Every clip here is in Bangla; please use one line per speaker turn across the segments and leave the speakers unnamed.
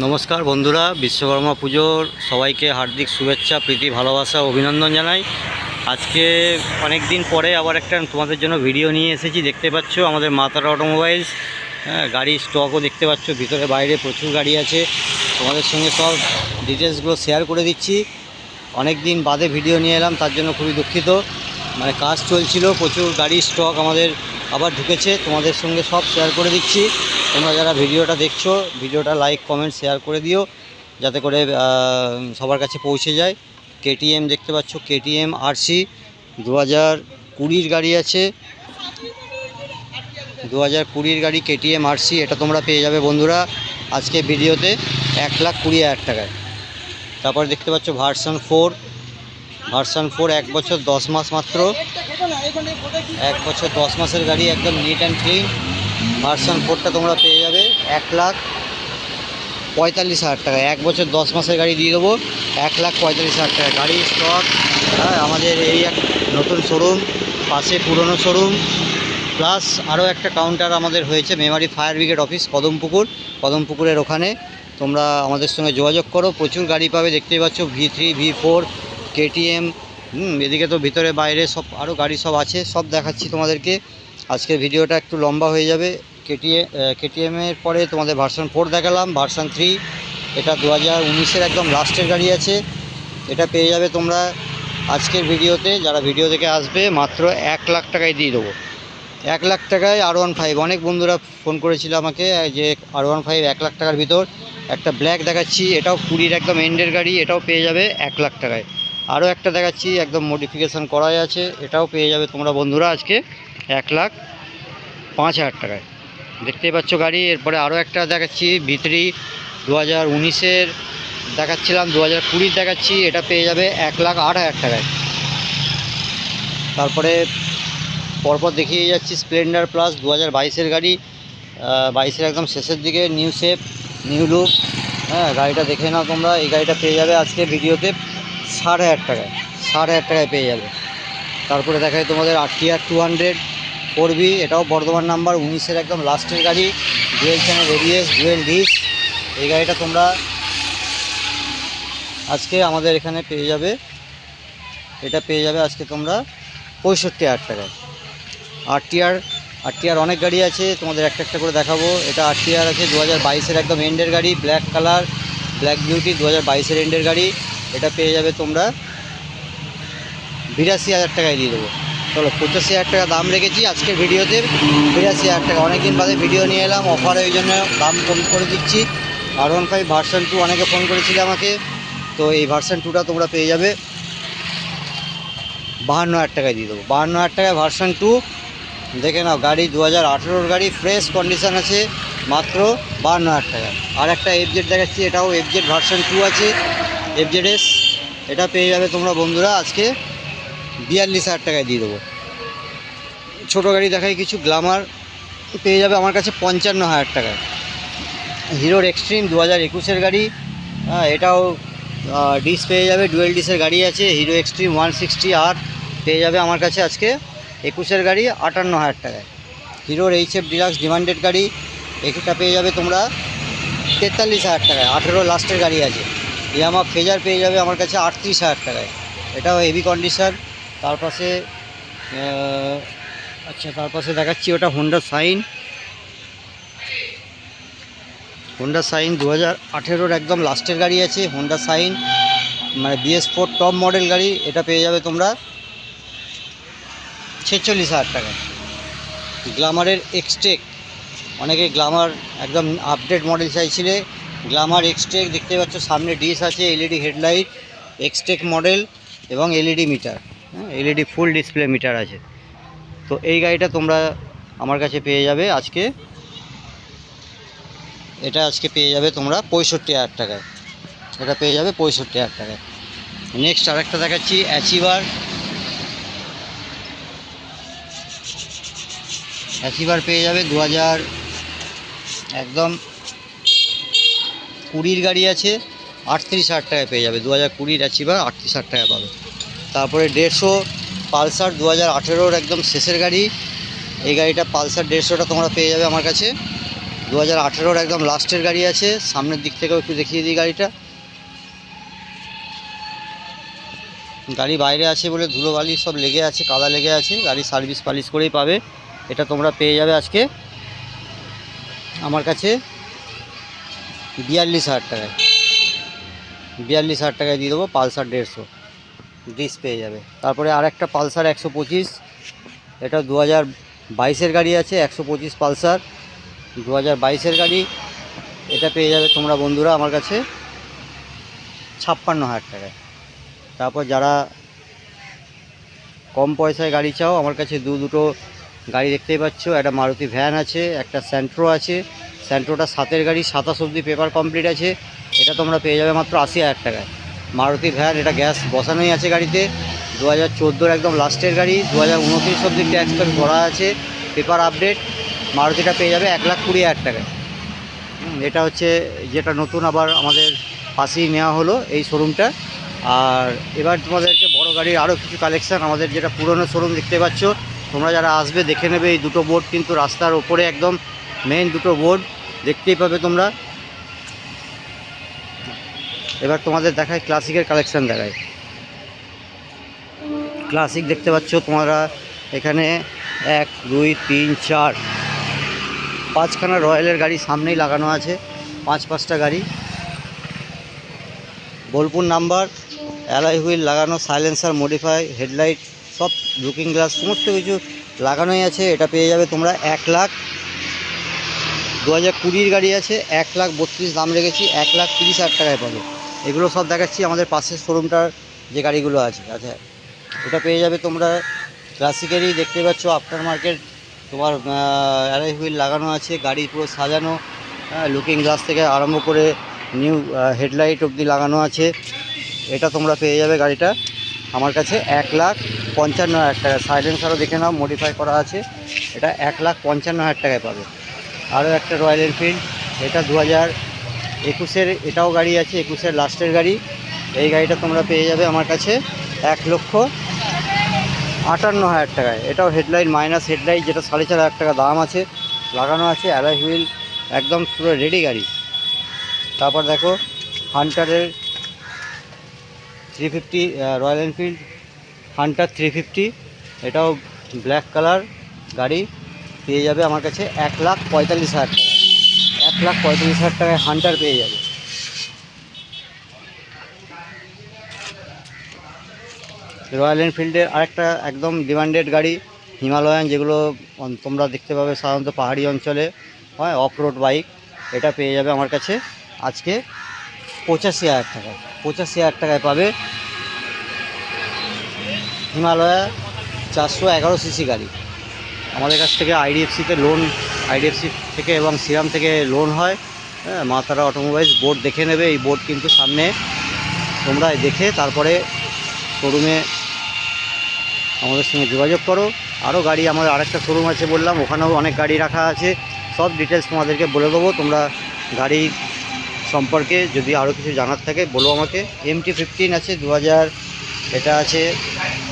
নমস্কার বন্ধুরা, বিশ্বকর্মা পুজোর সবাইকে হার্দিক শুভেচ্ছা, প্রীতি, ভালোবাসা অভিনন্দন জানাই। আজকে অনেক দিন পরে আবার একটা তোমাদের জন্য ভিডিও নিয়ে এসেছি, দেখতে পাচ্ছ আমাদের মাতারা অটোমোবাইলস হ্যাঁ গাড়ির স্টকও দেখতে পাচ্ছ, ভিতরে বাইরে প্রচুর গাড়ি আছে। তোমাদের সঙ্গে সব ডিটেলসগুলো শেয়ার করে দিচ্ছি। অনেক দিন বাদে ভিডিও নিয়ে এলাম, তার জন্য খুবই দুঃখিত। মানে কাজ চলছিল, প্রচুর গাড়ির স্টক আমাদের আবার ঢুকেছে, তোমাদের সঙ্গে সব শেয়ার করে দিচ্ছি। তোমরা যারা ভিডিওটা দেখছ, ভিডিওটা লাইক কমেন্ট শেয়ার করে দিও, যাতে করে সবার কাছে পৌঁছে যায়। কেটিএম দেখতে পাচ্ছ কেটিএম আরসি দু হাজার কুড়ির গাড়ি আছে। দু হাজার কুড়ির গাড়ি কেটিএম আরসি এটা তোমরা পেয়ে যাবে বন্ধুরা আজকে ভিডিওতে এক লাখ কুড়ি হাজার টাকায়। তারপর দেখতে পাচ্ছ ভার্সন ফোর ভার্সন ফোর, এক বছর দশ মাস মাত্র। এক বছর দশ মাসের গাড়ি, একদম নিট অ্যান্ড ক্লিন ভার্সন ফোরটা তোমরা পেয়ে যাবে এক লাখ পঁয়তাল্লিশ হাজার টাকা। এক বছর দশ মাসের গাড়ি দিয়ে দেবো এক লাখ পঁয়তাল্লিশ হাজার টাকা। গাড়ি স্টক হ্যাঁ আমাদের এই এক নতুন শোরুম পাশে পুরনো শোরুম প্লাস আরও একটা কাউন্টার আমাদের হয়েছে Memari fire brigade office Kadampukur. কদমপুকুরের ওখানে তোমরা আমাদের সঙ্গে যোগাযোগ করো। প্রচুর গাড়ি পাবে, দেখতেই পাচ্ছ V three V four KTM এদিকে তো ভিতরে বাইরে সব আরও গাড়ি সব আছে, সব দেখাচ্ছি তোমাদেরকে। আজকের ভিডিওটা একটু লম্বা হয়ে যাবে। কেটিএম কেটিএমের পরে তোমাদের ভার্সন ফোর দেখালাম, ভার্সন থ্রি। এটা দু হাজার একদম লাস্টের গাড়ি আছে। এটা পেয়ে যাবে তোমরা আজকের ভিডিওতে। যারা ভিডিও থেকে আসবে, মাত্র এক লাখ টাকায় দিয়ে দেবো। এক লাখ টাকায় আর ওয়ান ফাইভ অনেক বন্ধুরা ফোন করেছিল আমাকে যে আর ওয়ান ফাইভ এক লাখ টাকার ভিতর। একটা ব্ল্যাক দেখাচ্ছি, এটাও কুড়ির একদম এন্ডের গাড়ি, এটাও পেয়ে যাবে এক লাখ টাকায়। আরও একটা দেখাচ্ছি, একদম মডিফিকেশান করাই আছে, এটাও পেয়ে যাবে তোমরা বন্ধুরা আজকে এক লাখ পাঁচ হাজার টাকায়। দেখতেই পাচ্ছ গাড়ি, এরপরে আরও একটা দেখাচ্ছি ভিতরি দু হাজার উনিশের, দেখাচ্ছিলাম দু হাজার কুড়ির দেখাচ্ছি, এটা পেয়ে যাবে এক লাখ আট হাজার টাকায়। তারপরে পরপর দেখিয়ে যাচ্ছি স্প্লেন্ডার প্লাস দু হাজার বাইশের গাড়ি বাইশের একদম শেষের দিকে নিউ শেপ নিউ লুক হ্যাঁ গাড়িটা দেখে নাও তোমরা, এই গাড়িটা পেয়ে যাবে আজকে ভিডিওতে। ষাট হাজার টাকায় ষাট হাজার টাকায় পেয়ে যাবে। তারপরে দেখায় তোমাদের R T R two hundred four B এটাও বর্ধমান নাম্বার উনিশের একদম লাস্টের গাড়ি dual channel ABS dual disc এই গাড়িটা তোমরা আজকে আমাদের এখানে পেয়ে যাবে। এটা পেয়ে যাবে আজকে তোমরা পঁয়ষট্টি হাজার টাকায়। আর টিআর আর টিআর অনেক গাড়ি আছে, তোমাদের একটা একটা করে দেখাবো। এটা আর টিআর আছে দু হাজার বাইশের একদম এন্ডের গাড়ি ব্ল্যাক কালার ব্ল্যাক বিউটি দু হাজার বাইশের এন্ডের গাড়ি। এটা পেয়ে যাবে তোমরা বিরাশি হাজার টাকায় দিয়ে দেবো। চলো, পঁচাশি হাজার টাকা দাম রেখেছি আজকের ভিডিওতে। বিরাশি হাজার টাকা, অনেকদিন বাদে ভিডিও নিয়ে এলাম অফার ওই জন্য দাম কম করে দিচ্ছি। R one five version two অনেকে ফোন করেছিল আমাকে, তো এই ভার্সন টুটা তোমরা পেয়ে যাবে। বাহান্ন হাজার টাকায় দিয়ে দেবো। বাহান্ন হাজার টাকায় ভার্সন টু দেখে নাও, গাড়ি দু হাজার গাড়ি ফ্রেশ কন্ডিশন আছে মাত্র বাহান্ন হাজার টাকা আর একটা এফজেড দেখাচ্ছি, এটাও এফজেড ভার্সন টু আছে। এফজেড এস এটা পেয়ে যাবে তোমরা বন্ধুরা আজকে বিয়াল্লিশ হাজার টাকায় দিয়ে দেবো। ছোটো গাড়ি দেখায় কিছু গ্লামার পেয়ে যাবে আমার কাছে পঞ্চান্ন হাজার টাকায়। হিরোর এক্সট্রিম দু হাজার একুশের গাড়ি এটাও ডিস পেয়ে যাবে ডুয়েল ডিসের গাড়ি আছে Hero Xtreme one sixty R পেয়ে যাবে আমার কাছে আজকে একুশের গাড়ি আটান্ন হাজার টাকায়। হিরোর এইচ এফ ডিলাক্স ডিমান্ডেড গাড়ি, এটা পেয়ে যাবে তোমরা তেতাল্লিশ হাজার টাকায়, আঠেরো লাস্টের গাড়ি আছে। ইয়ামা ফেজার পেয়ে যাবে আমার কাছে আটত্রিশ হাজার টাকায়। এটাও হেভি কন্ডিশন তার পাশে আচ্ছা তার পাশে দেখাচ্ছি ওটা হোন্ডা সাইন হোন্ডা সাইন দু হাজার একদম লাস্টের গাড়ি আছে হোন্ডা সাইন মানে বিএস ফোর টপ মডেল গাড়ি, এটা পেয়ে যাবে তোমরা ছেচল্লিশ হাজার টাকা গ্লামারের এক্সটেক অনেকে গ্লামার একদম আপডেট মডেল চাইছিলে গ্লামার এক্সটেক দেখতে পাচ্ছ, সামনে ডিস আছে এলইডি হেডলাইট এক্সটেক মডেল এবং এলইডি মিটার হ্যাঁ এলইডি ফুল ডিসপ্লে মিটার আছে। তো এই গাড়িটা তোমরা আমার কাছে পেয়ে যাবে আজকে। এটা আজকে পেয়ে যাবে তোমরা পঁয়ষট্টি হাজার টাকায়। এটা পেয়ে যাবে পঁয়ষট্টি হাজার টাকায়। নেক্সট আরেকটা দেখাচ্ছি অ্যাচিভার অ্যাচিভার পেয়ে যাবে দু হাজার, একদম কুড়ির গাড়ি আছে, আটত্রিশ হাজার টাকায় পেয়ে যাবে দু হাজার কুড়ির অ্যাচিভার আটত্রিশ হাজার টাকা পাবে। তারপরে দেড়শো পালসার দু হাজার আঠেরোর একদম শেষের গাড়ি, এই গাড়িটা পালসার দেড়শোটা তোমরা পেয়ে যাবে আমার কাছে। দু হাজার আঠেরোর একদম লাস্টের গাড়ি আছে, সামনের দিক থেকেও একটু দেখিয়ে দিই গাড়িটা। গাড়ি বাইরে আছে বলে ধুলোবালি সব লেগে আছে, কাদা লেগে আছে, গাড়ি সার্ভিস পালিশ করেই পাবে, এটা তোমরা পেয়ে যাবে আজকে। আমার কাছে বিয়াল্লিশ হাজার টাকায়। বিয়াল্লিশ হাজার টাকায় দিয়ে দেবো, পালসার দেড়শো। ডিস পেয়ে যাবে। তারপরে আর একটা পালসার একশো পঁচিশ। এটা দু হাজার বাইশের গাড়ি আছে, একশো পঁচিশ পালসার। দু হাজার বাইশের গাড়ি, এটা পেয়ে যাবে তোমরা বন্ধুরা আমার কাছে ছাপ্পান্ন হাজার টাকায়। তারপর যারা কম পয়সায় গাড়ি চাও, আমার কাছে দু দুটো গাড়ি দেখতেই পাচ্ছ। একটা মারুতি ভ্যান আছে, একটা স্যান্ট্রো আছে। স্যান্ট্রোটা সাতের গাড়ি, সাতাশ অবধি পেপার কমপ্লিট আছে। এটা তোমরা পেয়ে যাবে মাত্র আশি হাজার টাকায়। মারুতি ভ্যান, এটা গ্যাস বসানোই আছে গাড়িতে। দু হাজার একদম লাস্টের গাড়ি দু হাজার উনত্রিশ অবধি ট্যাক্স ট্যাক্স ভরা আছে পেপার আপডেট মারুতিটা পেয়ে যাবে এক লাখ কুড়ি হাজার টাকায়। এটা হচ্ছে যেটা নতুন আবার আমাদের পাশেই নেওয়া হলো এই শোরুমটা আর এবার তোমাদেরকে বড় গাড়ির আরও কিছু কালেকশান আমাদের যেটা পুরনো শোরুম দেখতে পাচ্ছ। তোমরা যারা আসবে দেখে নেবে এই দুটো বোর্ড কিন্তু রাস্তার ওপরে একদম মেইন দুটো বোর্ড দেখতেই পাবে তোমরা। এবার তোমাদের দেখায় ক্লাসিকের কালেকশান দেখায় ক্লাসিক দেখতে পাচ্ছ তোমরা এখানে এক, দুই, তিন, চার। পাঁচখানা রয়্যালের গাড়ি সামনেই লাগানো আছে, পাঁচ, পাঁচটা গাড়ি। বোলপুর নাম্বার অ্যালাই হুইল লাগানো সাইলেন্সার মডিফাই হেডলাইট সব লুকিং গ্লাস সমস্ত কিছু লাগানোই আছে। এটা পেয়ে যাবে তোমরা এক লাখ। দু হাজার কুড়ির গাড়ি আছে, এক লাখ বত্রিশ দাম রেখেছি, এক লাখ তিরিশ হাজার টাকায় পাবে। এগুলো সব দেখাচ্ছি, আমাদের পাশের শোরুমটার যে গাড়িগুলো আছে আচ্ছা। এটা পেয়ে যাবে তোমরা ক্লাসিকেরই দেখতে পাচ্ছ আফটার মার্কেট তোমার অ্যালাই হুইল লাগানো আছে, গাড়ি পুরো সাজানো লুকিং গ্লাস থেকে আরম্ভ করে নিউ হেডলাইট অবধি লাগানো আছে। এটা তোমরা পেয়ে যাবে গাড়িটা। আমার কাছে এক লাখ পঞ্চান্ন হাজার টাকা সাইলেন্সারও দেখে নাও মডিফাই করা আছে। এটা এক লাখ পঞ্চান্ন হাজার টাকায় পাবে। আরও একটা রয়্যাল এনফিল্ড এটা দু হাজার একুশের, এটাও গাড়ি আছে, একুশের লাস্টের গাড়ি। এই গাড়িটা তোমরা পেয়ে যাবে আমার কাছে এক লক্ষ আটান্ন হাজার টাকায়। এটাও হেডলাইট মাইনাস হেডলাইট যেটা সাড়ে চার হাজার টাকা দাম আছে, লাগানো আছে অ্যালাই হুইল একদম পুরো রেডি গাড়ি। তারপর দেখো হান্টারের three fifty Royal Enfield Hunter three fifty এটাও ব্ল্যাক কালার গাড়ি। পেয়ে যাবে আমার কাছে এক লাখ পঁয়তাল্লিশ হাজার টাকা। এক লাখ পঁয়তাল্লিশ হাজার টাকায় হান্টার পেয়ে যাবে। রয়্যাল এনফিল্ডের আরেকটা একদম ডিমান্ডেড গাড়ি হিমালয়ান যেগুলো তোমরা দেখতে পাবে সাধারণত পাহাড়ি অঞ্চলে, হয় অফ রোড বাইক এটা পেয়ে যাবে আমার কাছে আজকে পঁচাশি হাজার টাকায় পঁচাশি হাজার টাকায় পাবে হিমালয়া চারশো এগারো সিসি গাড়ি। আমাদের কাছ থেকে আইডিএফসিতে লোন আইডিএফসি থেকে এবং সিরাম থেকে লোন হয়। হ্যাঁ মা তারা অটোমোবাইলস বোর্ড দেখে নেবে, এই বোর্ড কিন্তু সামনে তোমরা দেখে তারপরে শোরুমে আমাদের সঙ্গে যোগাযোগ করো। আরও গাড়ি আমাদের আরেকটা শোরুম আছে বললাম, ওখানেও অনেক গাড়ি রাখা আছে। সব ডিটেলস তোমাদেরকে বলে দেবো। তোমরা গাড়ি সম্পর্কে যদি আরও কিছু জানার থাকে, বলো আমাকে। এমটি ফিফটিন আছে দু হাজার এটা আছে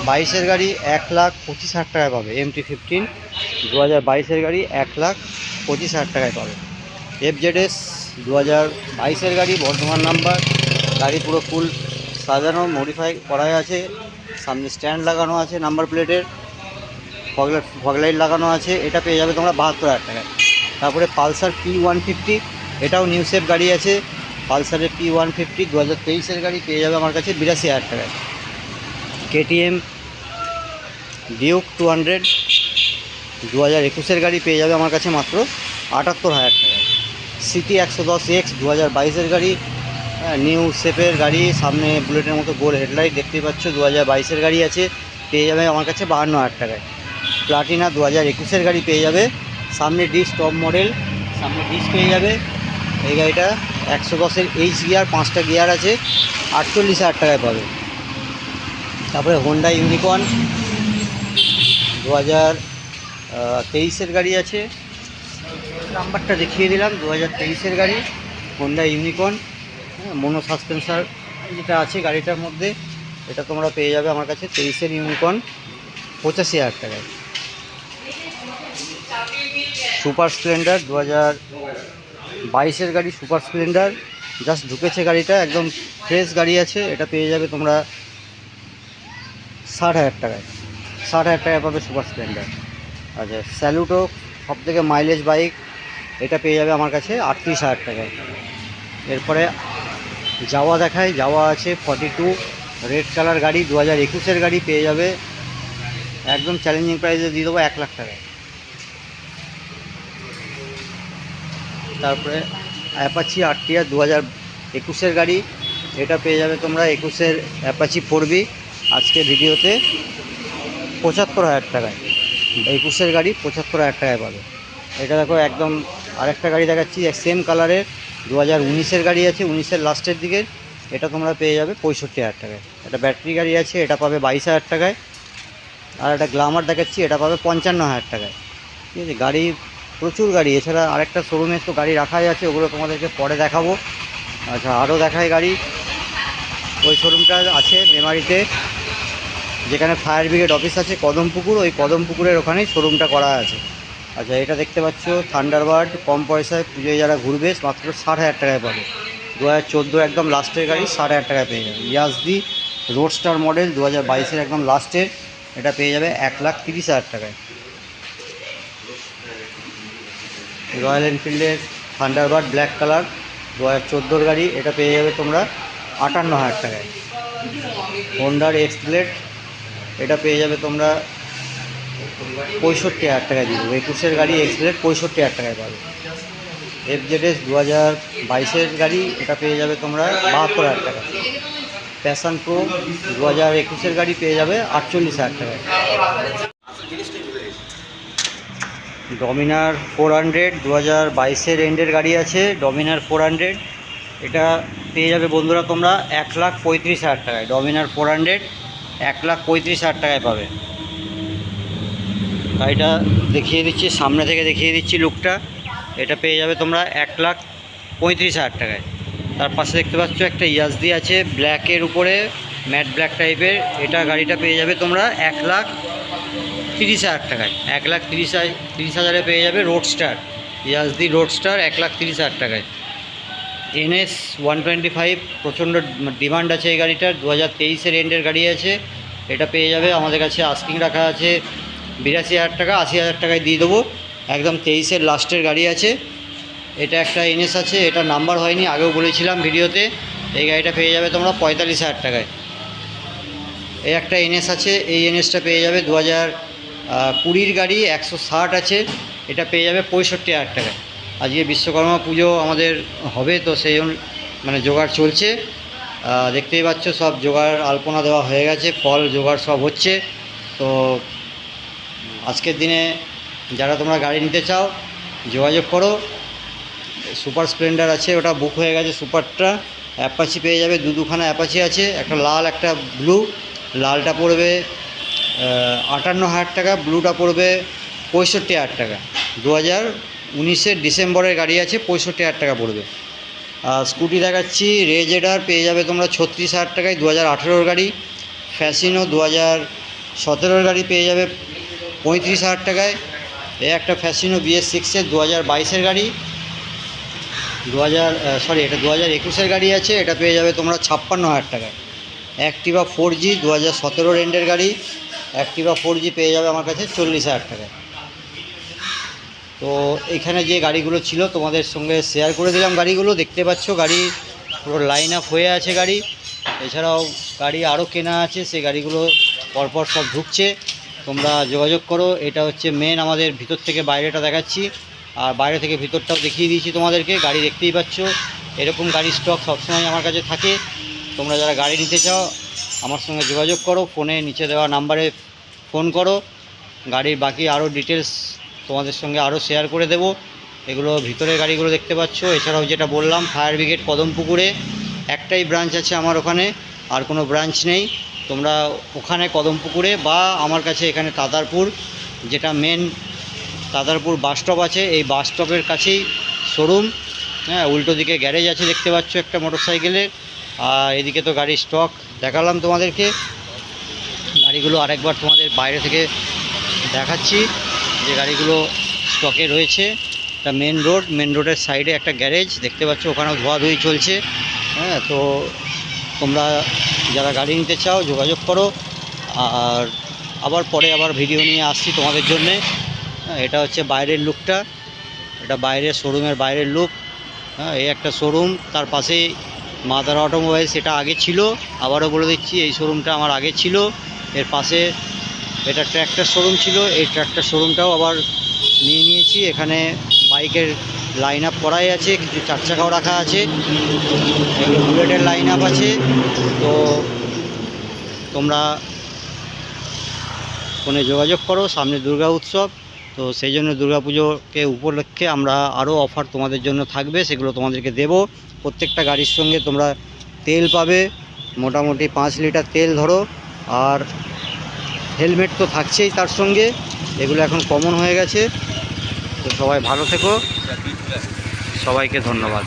বাইশের গাড়ি, এক লাখ পঁচিশ হাজার টাকায় পাবে এমটি ফিফটিন দু হাজার বাইশের গাড়ি এক লাখ পঁচিশ হাজার টাকায় পাবে। এফ জেড এস দু হাজার বাইশের গাড়ি, বর্ধমান নাম্বার। গাড়ি পুরো ফুল সাজানো মডিফাই করা আছে। সামনে স্ট্যান্ড লাগানো আছে নাম্বার প্লেটের ফগলাইট ফগলাইট লাগানো আছে। এটা পেয়ে যাবে তোমরা বাহাত্তর হাজার টাকায়। তারপরে পালসার পি ওয়ান ফিফটি এটাও নিউ সেফ গাড়ি আছে। পালসারের পি ওয়ান ফিফটি দু হাজার তেইশের গাড়ি পেয়ে যাবে আমার কাছে বিরাশি হাজার টাকায়। কেটিএম ডিউক টু হান্ড্রেড দু হাজার একুশের গাড়ি পেয়ে যাবে আমার কাছে মাত্র আটাত্তর হাজার টাকায় সিটি একশো দশ এক্স দু হাজার বাইশের গাড়ি হ্যাঁ, নিউ শেপের গাড়ি সামনে বুলেটের মতো গোল হেডলাইট দেখতেই পাচ্ছ দু হাজার বাইশের গাড়ি আছে পেয়ে যাবে আমার কাছে বাহান্ন হাজার টাকায়। প্লাটিনা দু হাজার একুশের গাড়ি পেয়ে যাবে সামনে ডিস টপ মডেল সামনে ডিস পেয়ে যাবে এই গাড়িটা একশো দশের এইচ গিয়ার পাঁচটা গিয়ার আছে আটচল্লিশ হাজার টাকায় পাবে। তারপরে হোন্ডা ইউনিকর্ন দু হাজার তেইশের গাড়ি আছে। নাম্বারটা দেখিয়ে দিলাম দু হাজার তেইশের গাড়ি হোন্ডা ইউনিকর্ন মনো সাসপেন্সার যেটা আছে গাড়িটার মধ্যে, এটা তোমরা পেয়ে যাবে আমার কাছে, তেইশের ইউনিকর্ন পঁচাশি হাজার টাকায়। সুপার স্প্লেন্ডার দু হাজার বাইশের গাড়ি সুপার স্প্লেন্ডার জাস্ট ঢুকেছে গাড়িটা, একদম ফ্রেশ গাড়ি আছে, এটা পেয়ে যাবে তোমরা ষাট হাজার টাকায়। ষাট হাজার টাকায় পাবে সুপার স্প্লেন্ডার আচ্ছা স্যালুটো সব থেকে মাইলেজ বাইক এটা পেয়ে যাবে আমার কাছে আটত্রিশ হাজার টাকায়। এরপরে যাওয়া দেখায়, যাওয়া আছে ফর্টি টু রেড কালার গাড়ি দু হাজার একুশের গাড়ি পেয়ে যাবে। একদম চ্যালেঞ্জিং প্রাইসে দিয়ে দেবো এক লাখ টাকায়। তারপরে অ্যাপাচি আরটিআর দু হাজার একুশের গাড়ি, এটা পেয়ে যাবে তোমরা একুশের অ্যাপাচি ফোর আজকে ভিডিওতে পঁচাত্তর হাজার টাকায়। একুশের গাড়ি পঁচাত্তর হাজার টাকায় পাবে। এটা দেখো একদম আরেকটা গাড়ি দেখাচ্ছি সেম কালারের দু হাজার উনিশের গাড়ি আছে, উনিশের লাস্টের দিকের। এটা তোমরা পেয়ে যাবে পঁয়ষট্টি হাজার টাকায়। একটা ব্যাটারি গাড়ি আছে, এটা পাবে বাইশ হাজার টাকায়। আর একটা গ্লামার দেখাচ্ছি, এটা পাবে পঞ্চান্ন হাজার টাকায়। ঠিক আছে, গাড়ি, প্রচুর গাড়ি। এছাড়া আরেকটা শোরুমে তো গাড়ি রাখাই আছে, ওগুলো তোমাদেরকে পরে দেখাবো। আচ্ছা আরও দেখায় গাড়ি। ওই শোরুমটা আছে মেমারিতে যেখানে ফায়ার ব্রিগেড অফিস আছে, কদমপুকুর, ওই কদমপুকুরের ওখানেই শোরুমটা করা আছে। আচ্ছা এটা দেখতে পাচ্ছ থান্ডারবার্ড কম পয়সায় পুজোয় যারা ঘুরবে, মাত্র ষাট হাজার টাকায় পাবে। দু হাজার চোদ্দ একদম লাস্টের গাড়ি, ষাট হাজার টাকায় পেয়ে যাবে। ইয়াসদি রোডস্টার মডেল দু হাজার বাইশের একদম লাস্টের এটা পেয়ে যাবে এক লাখ তিরিশ হাজার টাকায়। রয়্যাল এনফিল্ডের থান্ডারবার্ড ব্ল্যাক কালার দু হাজার চোদ্দোর গাড়ি, এটা পেয়ে যাবে তোমরা আটান্ন হাজার টাকায়। হোন্ডার এক্স ব্লেড এটা পেয়ে যাবে তোমরা পঁয়ষট্টি হাজার টাকায় দিয়ে দেবো। একুশের গাড়ি এক্স ব্লেড পঁয়ষট্টি হাজার টাকায় পাবে। এফ জেড এস দু হাজার বাইশের গাড়ি, এটা পেয়ে যাবে তোমরা বাহাত্তর হাজার টাকা প্যাশন প্রো দু হাজার একুশের গাড়ি পেয়ে যাবে আটচল্লিশ হাজার টাকায়। ডমিনার ফোর হান্ড্রেড দু হাজার বাইশের এন্ডের গাড়ি আছে ডমিনার ফোর হান্ড্রেড এটা পেয়ে যাবে বন্ধুরা তোমরা এক লাখ পঁয়ত্রিশ হাজার টাকায়। ডমিনার ফোর হান্ড্রেড এক লাখ পঁয়ত্রিশ হাজার টাকায় পাবে। গাড়িটা দেখিয়ে দিচ্ছি, সামনে থেকে দেখিয়ে দিচ্ছি লুকটা। এটা পেয়ে যাবে তোমরা এক লাখ পঁয়ত্রিশ হাজার টাকায়। তার পাশে দেখতে পাচ্ছ একটা ইয়াসদি আছে ব্ল্যাকের উপরে ম্যাট ব্ল্যাক টাইপের এটা গাড়িটা পেয়ে যাবে তোমরা এক লাখ তিরিশ হাজার টাকায়। এক লাখ তিরিশ তিরিশ হাজারে পেয়ে যাবে রোডস্টার ইয়াসদি রোডস্টার এক লাখ তিরিশ হাজার টাকায়। এনএস ওয়ান টোয়েন্টি ফাইভ প্রচণ্ড ডিমান্ড আছে এই গাড়িটার দু হাজার তেইশের এন্ডের গাড়ি আছে। এটা পেয়ে যাবে। আমাদের কাছে আস্কিং রাখা আছে, বিরাশি হাজার টাকা, আশি হাজার টাকায় দিয়ে দেবো। একদম তেইশের লাস্টের গাড়ি আছে। এটা একটা এনএস আছে, এটা নাম্বার হয়নি, আগেও বলেছিলাম ভিডিওতে। এই গাড়িটা পেয়ে যাবে তোমরা পঁয়তাল্লিশ হাজার টাকায়। এই একটা এনএস আছে, এই এনএসটা পেয়ে যাবে দু হাজার কুড়ির গাড়ি একশো ষাট আছে। এটা পেয়ে যাবে পঁয়ষট্টি হাজার টাকায়। আজকে বিশ্বকর্মা পুজো আমাদের হবে, তো সেই মানে জোগাড় চলছে। দেখতেই পাচ্ছ সব জোগাড় আলপনা দেওয়া হয়ে গেছে, ফল জোগাড় সব হচ্ছে। তো আজকের দিনে যারা তোমরা গাড়ি নিতে চাও, যোগাযোগ করো। সুপার স্প্লেন্ডার আছে, ওটা বুক হয়ে গেছে সুপারটা। অ্যাপাচি পেয়ে যাবে, দু দুখানা অ্যাপাচি আছে, একটা লাল, একটা ব্লু। লালটা পড়বে আটান্ন হাজার টাকা, ব্লুটা পড়বে পঁয়ষট্টি হাজার টাকা। দু হাজার উনিশের ডিসেম্বরের গাড়ি আছে, পঁয়ষট্টি হাজার টাকা পড়বে। আর স্কুটি দেখাচ্ছি, রেজেডার পেয়ে যাবে তোমরা ছত্রিশ হাজার টাকায় দু হাজার আঠেরোর গাড়ি। ফ্যাসিনো দু হাজার সতেরোর গাড়ি পেয়ে যাবে, পঁয়ত্রিশ হাজার টাকায়। এ একটা ফ্যাসিনো বিএস সিক্সের দু হাজার বাইশের গাড়ি। দু হাজার সরি এটা দু হাজার একুশের গাড়ি আছে, এটা পেয়ে যাবে তোমরা ছাপ্পান্ন হাজার টাকায়। অ্যাক্টিভা ফোর জি দু হাজার সতেরো রেন্ডের গাড়ি। অ্যাক্টিভা ফোর জি পেয়ে যাবে আমার কাছে চল্লিশ হাজার টাকায়। তো এখানে যে গাড়িগুলো ছিল, তোমাদের সঙ্গে শেয়ার করে দিলাম গাড়িগুলো। দেখতে পাচ্ছ গাড়ি পুরো লাইন আপ হয়ে আছে গাড়ি। এছাড়াও গাড়ি আরও কেনা আছে, সেই গাড়িগুলো পরপর সব ঢুকছে। তোমরা যোগাযোগ করো, এটা হচ্ছে মেন আমাদের ভিতর থেকে বাইরেটা দেখাচ্ছি। আর বাইরে থেকে ভিতরটাও দেখিয়ে দিয়েছি তোমাদেরকে, গাড়ি দেখতেই পাচ্ছ। এরকম গাড়ির স্টক সবসময় আমার কাছে থাকে। তোমরা যারা গাড়ি নিতে চাও, আমার সঙ্গে যোগাযোগ করো। ফোনে নিচে দেওয়া নাম্বারে ফোন করো। গাড়ির বাকি আরও ডিটেলস তোমাদের সঙ্গে আরও শেয়ার করে দেবো। এগুলো ভিতরের গাড়িগুলো দেখতে পাচ্ছ। এছাড়াও যেটা বললাম ফায়ার ব্রিগেড কদমপুকুরে একটাই ব্রাঞ্চ আছে আমার ওখানে, আর কোনো ব্রাঞ্চ নেই। তোমরা ওখানে কদমপুকুরে বা আমার কাছে এখানে তাতারপুর যেটা মেন তাতারপুর বাস স্টপ আছে, এই বাস স্টপের কাছেই শোরুম হ্যাঁ উল্টো দিকে গ্যারেজ আছে, দেখতে পাচ্ছ একটা মোটর সাইকেলের আর এদিকে তো গাড়ির স্টক দেখালাম তোমাদেরকে। গাড়িগুলো আরেকবার তোমাদের বাইরে থেকে দেখাচ্ছি। যে গাড়িগুলো স্টকে রয়েছে এটা মেন রোড মেন রোডের সাইডে একটা গ্যারেজ দেখতে পাচ্ছ ওখানেও ধোয়াধুয়ি চলছে। হ্যাঁ তো তোমরা যারা গাড়ি নিতে চাও যোগাযোগ করো। আর আবার পরে আবার ভিডিও নিয়ে আসছি তোমাদের জন্যে। হ্যাঁ, এটা হচ্ছে বাইরের লুকটা এটা বাইরের শোরুমের বাইরের লুক হ্যাঁ এই একটা শোরুম তার পাশেই মাদার অটোমোবাইলস এটা আগে ছিল। আবারও বলে দিচ্ছি এই শোরুমটা আমার আগে ছিল। এর পাশে এটা ট্র্যাক্টর শোরুম ছিল, এই ট্র্যাক্টর শোরুমটাও আবার নিয়ে নিয়েছি। এখানে বাইকের লাইন আপ করাই আছে, কিছু চার চাকাও রাখা আছে বুলেটের লাইন আপ আছে। তো তোমরা ফোনে যোগাযোগ করো, সামনে দুর্গা উৎসব, তো সেই জন্য দুর্গা পুজোকে উপলক্ষে আমরা আরও অফার তোমাদের জন্য থাকবে, সেগুলো তোমাদেরকে দেব। প্রত্যেকটা গাড়ির সঙ্গে তোমরা তেল পাবে, মোটামুটি পাঁচ লিটার তেল ধরো, আর হেলমেট তো থাকছেই তার সঙ্গে, এগুলো এখন কমন হয়ে গেছে। তো সবাই ভালো থেকো। সবাইকে ধন্যবাদ।